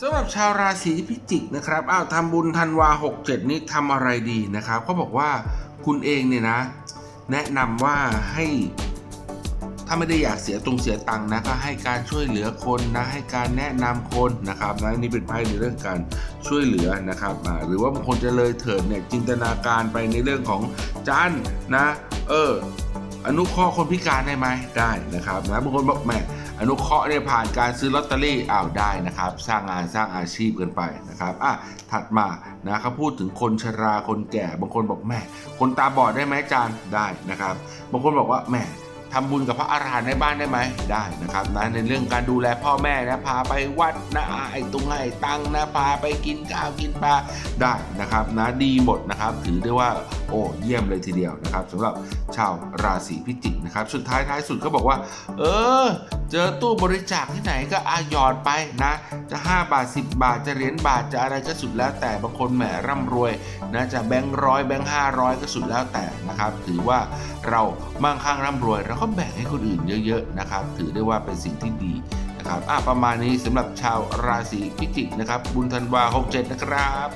สำหรับชาวราศีพิจิกนะครับอ้าวทำบุญธันวา 67 นี้ทำอะไรดีนะครับเขาบอกว่าคุณเองเนี่ยนะ แนะนำว่าให้ถ้าไม่ได้อยากเสียตรงเสียตังค์นะก็ให้การช่วยเหลือคนนะให้การแนะนำคนนะครับนะนี่เป็นไพ่ในเรื่องการช่วยเหลือนะครับหรือว่าบางคนจะเลยเถิดเนี่ยจินตนาการไปในเรื่องของจันนะ เอออนุเคราะห์คนพิการได้ไหมได้นะครับนะบางคนบอกแหม อนุเคราะห์เนี่ยผ่านการซื้อลอตเตอรี่อ้าวได้นะครับ สร้างงานสร้างอาชีพกันไปนะครับอะถัดมานะครับพูดถึงคนชราคนแก่บางคนบอกแม่คนตาบอดได้ไหมจารย์ได้นะครับ บางคนบอกว่าแหมทำบุญกับพระอาหารหันต์ในบ้านได้ไหมได้นะครับนะในเรื่องการดูแลพ่อแม่นะพาไปวัดนะไอ้ตุงไอ้ตังนะพาไปกินข้าวกินปลาได้นะครับนะดีหมดนะครับ ถือได้ว่าโอ้เยี่ยมเลยทีเดียวนะครับสำหรับชาวราศีพิจิกนะครับ สุดท้ายท้ายสุดก็บอกว่า เออ เจอตู้บริจาคที่ไหนก็อาหยอดไปนะ จะ 5 บาท 10 บาทจะเหรียญบาทจะอะไรก็สุดแล้วแต่บางคนแหมร่ำรวยนะจะแบงค์ร้อยแบงค์ห้าร้อยก็สุดแล้วแต่นะครับ ถือว่าเรามั่งคั่งร่ำรวยเราก็แบ่งให้คนอื่นเยอะๆนะครับ ถือได้ว่าเป็นสิ่งที่ดีนะครับอะประมาณนี้สำหรับชาวราศีพิจิกนะครับบุญธันวา67นะครับ